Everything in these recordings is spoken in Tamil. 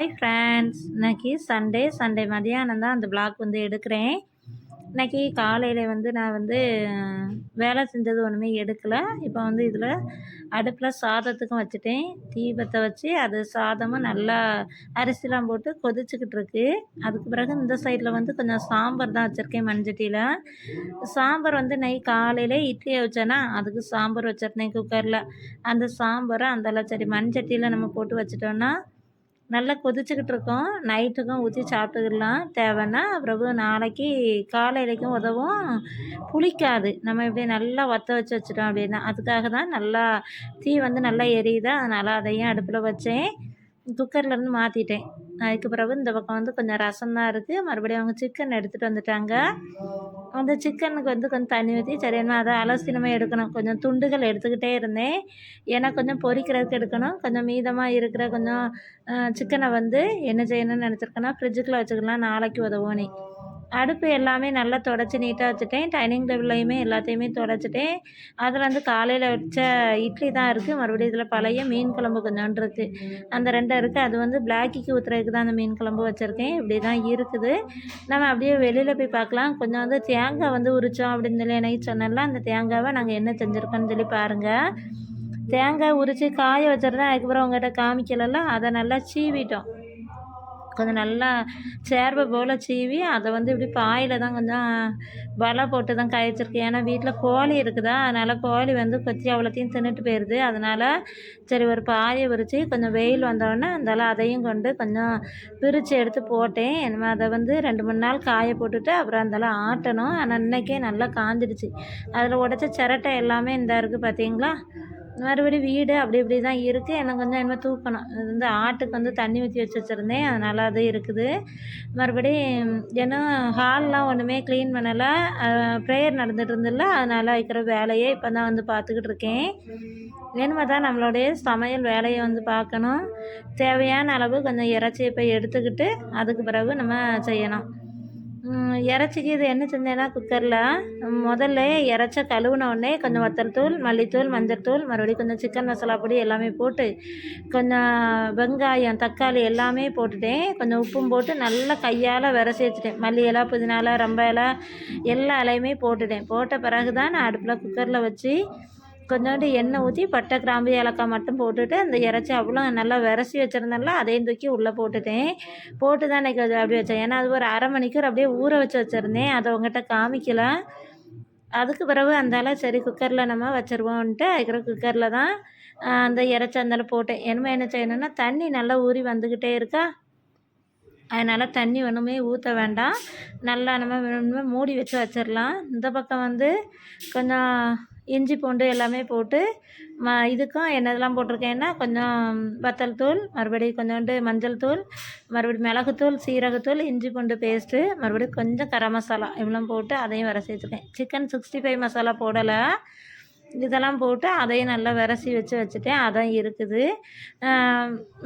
ஹாய் ஃப்ரெண்ட்ஸ் இன்னைக்கு சண்டே சண்டே மதியானம் தான் அந்த பிளாக் வந்து எடுக்கிறேன். இன்னைக்கு காலையில் வந்து நான் வந்து வேலை செஞ்சது ஒன்றுமே எடுக்கலை. இப்போ வந்து இதில் அடுப்பில் சாதத்துக்கும் வச்சுட்டேன். தீபத்தை வச்சு அது சாதமும் நல்லா அரிசிலாம் போட்டு கொதிச்சுக்கிட்டு இருக்கு. அதுக்கு பிறகு இந்த சைடில் வந்து கொஞ்சம் சாம்பார் தான் வச்சுருக்கேன் மண்சட்டியில். சாம்பார் வந்து நை காலையில் இட்லியை வச்சேன்னா அதுக்கு சாம்பார் வச்சிருந்தேன் குக்கரில் அந்த சாம்பாரை அந்த சரி மண்சட்டியில் நம்ம போட்டு வச்சிட்டோன்னா நல்லா கொதிச்சுக்கிட்டு இருக்கோம். நைட்டுக்கும் ஊற்றி சாப்பிட்டுக்கலாம். தேவைன்னா பிறகு நாளைக்கு காலையிலைக்கும் உதவும். புளிக்காது. நம்ம இப்படி நல்லா வற்ற வச்சு வச்சுட்டோம் அப்படின்னா அதுக்காக தான் நல்லா தீ வந்து நல்லா எரியுதா. அதனால் அதையும் அடுப்பில் வச்சேன். குக்கர்லேருந்து மாற்றிட்டேன் அதுக்கு பிறகு இந்த பக்கம் வந்து கொஞ்சம் ரசம் தான் இருக்குது மறுபடியும் அவங்க சிக்கன் எடுத்துகிட்டு வந்துட்டாங்க. அந்த சிக்கனுக்கு வந்து கொஞ்சம் தண்ணி ஊற்றி சரி அதை அலசினமாக எடுக்கணும். கொஞ்சம் துண்டுகள் எடுத்துக்கிட்டே இருந்தேன். ஏன்னா கொஞ்சம் பொரிக்கிறதுக்கு எடுக்கணும். கொஞ்சம் மீதமாக இருக்கிற கொஞ்சம் சிக்கனை வந்து என்ன செய்யணும்னு நினச்சிருக்கேன்னா ஃப்ரிட்ஜுக்குள்ளே வச்சுக்கலாம். நாளைக்கு உதவும் நீ. அடுப்பு எல்லாமே நல்லா தொடச்சி நீட்டாக வச்சுட்டேன். டைனிங் டேபிள்லையுமே எல்லாத்தையுமே தொடச்சிட்டேன். அதில் வந்து காலையில் வச்ச இட்லி தான் இருக்குது மறுபடியும் இதில் பழைய மீன் குழம்பு கொஞ்சோண்டு இருக்குது அந்த ரெண்டும் இருக்குது அது வந்து பிளாக்கிக்கு ஊற்றுறதுக்கு தான் அந்த மீன் குழம்பு வச்சுருக்கேன். இப்படி தான் இருக்குது. நம்ம அப்படியே வெளியில் போய் பார்க்கலாம். கொஞ்சம் வந்து தேங்காய் வந்து உரித்தோம் அப்படின்னு சொல்லி எனக்கு சொன்னல அந்த தேங்காவை நாங்கள் என்ன செஞ்சுருக்கோன்னு சொல்லி பாருங்கள் தேங்காய் உரித்து காய வச்சுருந்தேன். அதுக்கப்புறம் உங்கள்கிட்ட காமிக்கலல்ல. அதை நல்லா சீவிட்டோம். கொஞ்சம் நல்லா சேர்வை போல் சீவி அதை வந்து இப்படி பாயில் தான் கொஞ்சம் வலை போட்டு தான் காய ஏன்னா வீட்டில் கோழி இருக்குதா? அதனால் கோழி வந்து கொத்தி அவ்வளோத்தையும் தின்னுட்டு போயிடுது அதனால் சரி ஒரு பாயை விரித்து கொஞ்சம் வெயில் வந்தோடனே அதனால் அதையும் கொண்டு கொஞ்சம் பிரித்து எடுத்து போட்டேன். நம்ம அதை வந்து ரெண்டு மூணு நாள் காய போட்டுட்டு அப்புறம் அந்தால ஆட்டணும். ஆனால் இன்றைக்கே நல்லா காஞ்சிடுச்சு. அதில் உடச்ச சிரட்டை எல்லாமே இந்த இருக்குது பார்த்தீங்களா? மறுபடி வீடு அப்படி இப்படி தான் இருக்குது எனக்கு கொஞ்சம் என்னமோ தூக்கணும். இது வந்து ஆட்டுக்கு வந்து தண்ணி ஊற்றி வச்சு வச்சுருந்தேன். அதனால் அது இருக்குது. மறுபடி ஏன்னா ஹால்லாம் ஒன்றுமே க்ளீன் பண்ணலை. ப்ரேயர் நடந்துகிட்டு இருந்தில்ல அதனால் வைக்கிற வேலையே இப்போ தான் வந்து பார்த்துக்கிட்டு இருக்கேன். இனிமே தான் நம்மளுடைய சமையல் வேலையை வந்து பார்க்கணும். தேவையான அளவு கொஞ்சம் இறைச்சி இப்போ எடுத்துக்கிட்டு அதுக்கு பிறகு நம்ம செய்யணும். இறைச்சிக்கு இது என்ன செஞ்சேன்னா குக்கரில் முதல்ல இறச்ச கழுவுன உடனே கொஞ்சம் வத்தல் தூள் மல்லித்தூள் மஞ்சள் தூள் மறுபடியும் கொஞ்சம் சிக்கன் மசாலா பொடி எல்லாமே போட்டு கொஞ்சம் வெங்காயம் தக்காளி எல்லாமே போட்டுட்டேன். கொஞ்சம் உப்பும் போட்டு நல்லா கையால் விரசி வச்சுட்டேன். மல்லி இலை புதினா இலை ரொம்ப இலை எல்லா இலையுமே போட்டுட்டேன். போட்ட பிறகு தான் நான் அடுப்பில் குக்கரில் வச்சு கொஞ்சோண்டு எண்ணெய் ஊற்றி பட்டை கிராம்பு ஏலக்காய் மட்டும் போட்டுட்டு அந்த இறைச்சி அவ்வளோ நல்லா விரசி வச்சுருந்தேன்ல அதையும் தூக்கி உள்ளே போட்டுட்டேன். போட்டு தான் இன்றைக்கி அப்படி வச்சேன். ஏன்னா அது ஒரு அரை மணிக்கூர் அப்படியே ஊற வச்சு வச்சுருந்தேன். அதை உங்கள்கிட்ட காமிக்கல. அதுக்கு பிறகு அந்தால சரி குக்கரில் நம்ம வச்சுருவோன்ட்டு அதுக்கப்புறம் குக்கரில் தான் அந்த இறைச்சி அந்தால போட்டேன். என்னமோ என்ன செய்யணும்னா தண்ணி நல்லா ஊறி வந்துக்கிட்டே இருக்கா? அதனால் தண்ணி ஒன்றுமே ஊற்ற வேண்டாம். நல்லா நம்ம மூடி வச்சு வச்சிடலாம் இந்த பக்கம் வந்து கொஞ்சம் இஞ்சி பூண்டு எல்லாமே போட்டு ம இதுக்கும் என்னதெல்லாம் போட்டிருக்கேன்னா கொஞ்சம் வத்தல் தூள் மறுபடியும் கொஞ்சோண்டு மஞ்சள் தூள் மறுபடியும் மிளகுத்தூள் சீரகத்தூள் இஞ்சி பூண்டு பேஸ்ட்டு மறுபடியும் கொஞ்சம் கரம் மசாலா இவ்வளோ போட்டு அதையும் வர சேர்த்துருக்கேன் சிக்கன் சிக்ஸ்டி ஃபைவ் மசாலா போடலை. இதெல்லாம் போட்டு அதையும் நல்லா விரசி வச்சு வச்சுட்டேன். அதான் இருக்குது.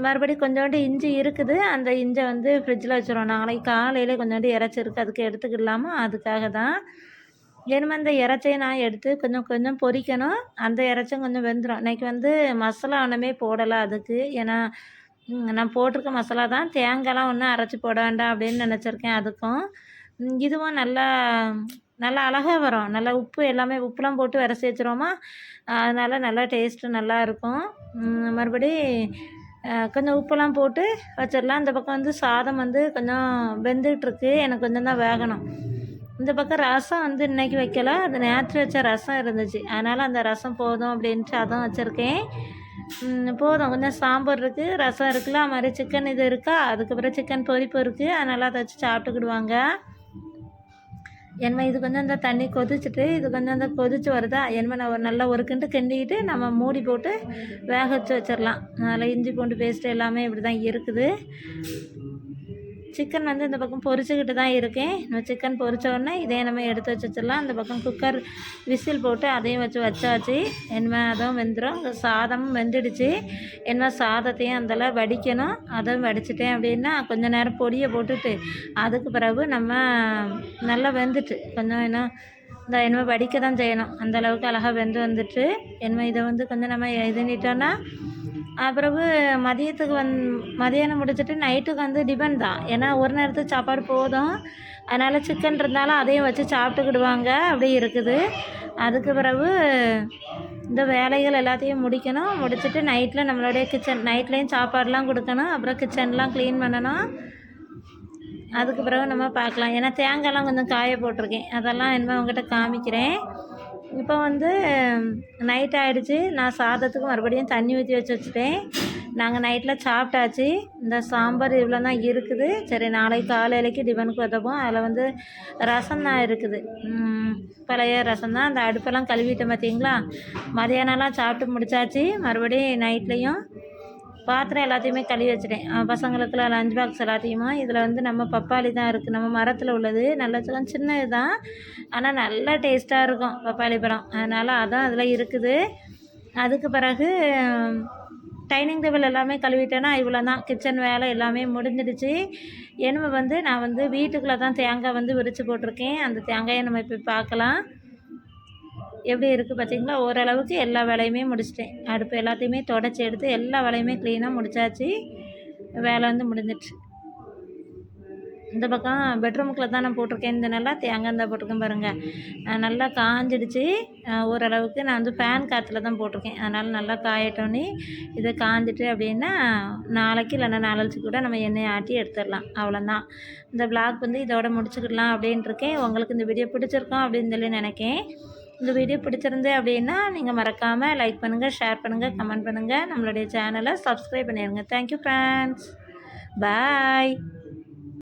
மறுபடியும் கொஞ்சோண்டு இஞ்சி இருக்குது. அந்த இஞ்சை வந்து ஃப்ரிட்ஜில் வச்சுருவோம். நாளைக்கு காலையில் கொஞ்சோண்டு இறச்சி இருக்குது அதுக்கு எடுத்துக்கிடலாமா? அதுக்காக தான். இனிமே அந்த இறைச்சியை நான் எடுத்து கொஞ்சம் கொஞ்சம் பொரிக்கணும் அந்த இறைச்சும் கொஞ்சம் வெந்துடும் இன்றைக்கி வந்து மசாலா ஒன்றுமே போடலை அதுக்கு. ஏன்னா நான் போட்டிருக்க மசாலா தான். தேங்காய்லாம் ஒன்றும் அரைச்சி போட வேண்டாம் அப்படின்னு நினச்சிருக்கேன் அதுக்கும். இதுவும் நல்லா நல்லா அழகாக வரும். நல்லா உப்பு எல்லாமே உப்புலாம் போட்டு விரசி வச்சுருவோமா? அதனால் நல்லா டேஸ்ட்டு நல்லா இருக்கும். மறுபடி கொஞ்சம் உப்பெல்லாம் போட்டு வச்சிடலாம். இந்த பக்கம் வந்து சாதம் வந்து கொஞ்சம் வெந்துகிட்ருக்கு எனக்கு கொஞ்சம் தான் வேகணும். இந்த பக்கம் ரசம் வந்து இன்றைக்கி வைக்கல. அது நேற்று வச்ச ரசம் இருந்துச்சு. அதனால் அந்த ரசம் போதும் அப்படின்ட்டு அதுவும் வச்சுருக்கேன். போதும். கொஞ்சம் சாம்பார் இருக்குது ரசம் இருக்குல்ல அது மாதிரி சிக்கன் இது இருக்கா? அதுக்கப்புறம் சிக்கன் பொரிப்பு இருக்குது அதனால் அதை வச்சு சாப்பிட்டுக்கிடுவாங்க. என்ன இது கொஞ்சம் இந்த தண்ணி கொதிச்சுட்டு இது கொஞ்சம் இந்த கொதிச்சு வருதா? என்ன நான் ஒரு நல்லா ஒரு கிண்டு கிண்டிக்கிட்டு நம்ம மூடி போட்டு வேக வச்சு வச்சிடலாம் அதில் இஞ்சி பூண்டு பேஸ்ட்டு எல்லாமே இப்படி தான் இருக்குது. சிக்கன் வந்து இந்த பக்கம் பொரிச்சுக்கிட்டு தான் இருக்கேன். நம்ம சிக்கன் பொரிச்ச உடனே இதே நம்ம எடுத்து வச்சு வச்சிடலாம் அந்த பக்கம் குக்கர் விசில் போட்டு அதையும் வச்சு வச்சாச்சு. என்ன அதுவும் வெந்துடும் சாதமும் வெந்துடுச்சு. என்ன சாதத்தையும் அதில் வடிக்கணும். அதுவும் வடிச்சிட்டேன் அப்படின்னா கொஞ்சம் நேரம் பொடியை போட்டுட்டு அதுக்கு பிறகு நம்ம நல்லா வெந்துட்டு கொஞ்சம் என்ன இந்த என்ன வடிக்க தான் செய்யணும் அந்தளவுக்கு அழகாக வெந்து வந்துட்டு என்ன இதை வந்து கொஞ்சம் நம்ம இது பண்ணிட்டோன்னா பிறகு மதியத்துக்கு வந் மதியானம் முடிச்சுட்டு நைட்டுக்கு வந்து டிபன் தான். ஏன்னா ஒரு நேரத்துக்கு சாப்பாடு போதும். அதனால் சிக்கன் இருந்தாலும் அதையும் வச்சு சாப்பிட்டுக்கிடுவாங்க. அப்படி இருக்குது. அதுக்கு பிறகு இந்த வேலைகள் எல்லாத்தையும் முடிக்கணும். முடிச்சுட்டு நைட்டில் நம்மளுடைய கிச்சன் நைட்லேயும் சாப்பாடுலாம் கொடுக்கணும். அப்புறம் கிச்சன்லாம் க்ளீன் பண்ணணும். அதுக்கு பிறகு நம்ம பார்க்கலாம். ஏன்னா தேங்காய்லாம் கொஞ்சம் காய போட்டிருக்கேன். அதெல்லாம் இனிமேல் உங்கள்கிட்ட காமிக்கிறேன். இப்போ வந்து நைட் ஆகிடுச்சு நான் சாதத்துக்கு மறுபடியும் தண்ணி ஊற்றி வச்சு வச்சுட்டேன். நாங்கள் நைட்டில் சாப்பிட்டாச்சு. இந்த சாம்பார் இவ்வளோ தான் இருக்குது. சரி நாளைக்கு காலையிலைக்கு டிஃபனுக்கு உதவும் அதில் வந்து ரசம் தான் இருக்குது. பழைய ரசம் தான். அந்த அடுப்பெல்லாம் கழுவிட்டேன் பார்த்தீங்களா மதியானம்லாம் சாப்பிட்டு முடிச்சாச்சு. மறுபடியும் நைட்லேயும் பாத்திரம் எல்லாத்தையுமே கழுவி வச்சுட்டேன். பசங்களுக்குலாம் லஞ்ச் பாக்ஸ் எல்லாத்தையுமே இதில் வந்து நம்ம பப்பாளி தான் இருக்குது நம்ம மரத்தில் உள்ளது நல்ல சின்னது தான். ஆனால் நல்லா டேஸ்ட்டாக இருக்கும் பப்பாளி பழம். அதனால் அதான் அதில் இருக்குது. அதுக்கு பிறகு டைனிங் டேபிள் எல்லாமே கழுவிட்டேன்னா இவ்வளோ தான் கிச்சன் வேலை எல்லாமே முடிஞ்சிடுச்சு. என்னமோ வந்து நான் வந்து வீட்டுக்குள்ளே தான் தேங்காய் வந்து விரித்து போட்டிருக்கேன். அந்த தேங்காயை நம்ம இப்போ பார்க்கலாம் எப்படி இருக்குது பார்த்தீங்களா ஓரளவுக்கு எல்லா வேலையுமே முடிச்சிட்டேன். அடுப்பு எல்லாத்தையுமே தொடச்சி எடுத்து எல்லா வேலையுமே க்ளீனாக முடிச்சாச்சு. வேலை வந்து முடிஞ்சிடுச்சு. இந்த பக்கம் பெட்ரூமுக்குள்ள தான் நான் போட்டிருக்கேன். இந்த நல்லா தேங்காய் தான் போட்டிருக்கேன் பாருங்கள் நல்லா காஞ்சிடுச்சு. ஓரளவுக்கு நான் வந்து ஃபேன் காற்றுல தான் போட்டிருக்கேன். அதனால் நல்லா காயட்டோன்னே இதை காஞ்சிட்டு அப்படின்னா நாளைக்கு இல்லைன்னா நாளைக்கு கூட நம்ம எண்ணெயை ஆட்டி எடுத்துடலாம். அவ்வளோதான் இந்த பிளாக் வந்து இதோட முடிச்சுக்கிடலாம் அப்படின்ட்டு இருக்கேன். உங்களுக்கு இந்த வீடியோ பிடிச்சிருக்கோம் அப்படின்னு சொல்லி நினைக்கேன். இந்த வீடியோ பிடிச்சிருந்து அப்படின்னா நீங்கள் மறக்காமல் லைக் பண்ணுங்கள் ஷேர் பண்ணுங்கள் கமெண்ட் பண்ணுங்கள் நம்மளுடைய சேனலை சப்ஸ்கிரைப் பண்ணிடுங்க தேங்க்யூ ஃப்ரெண்ட்ஸ் பாய்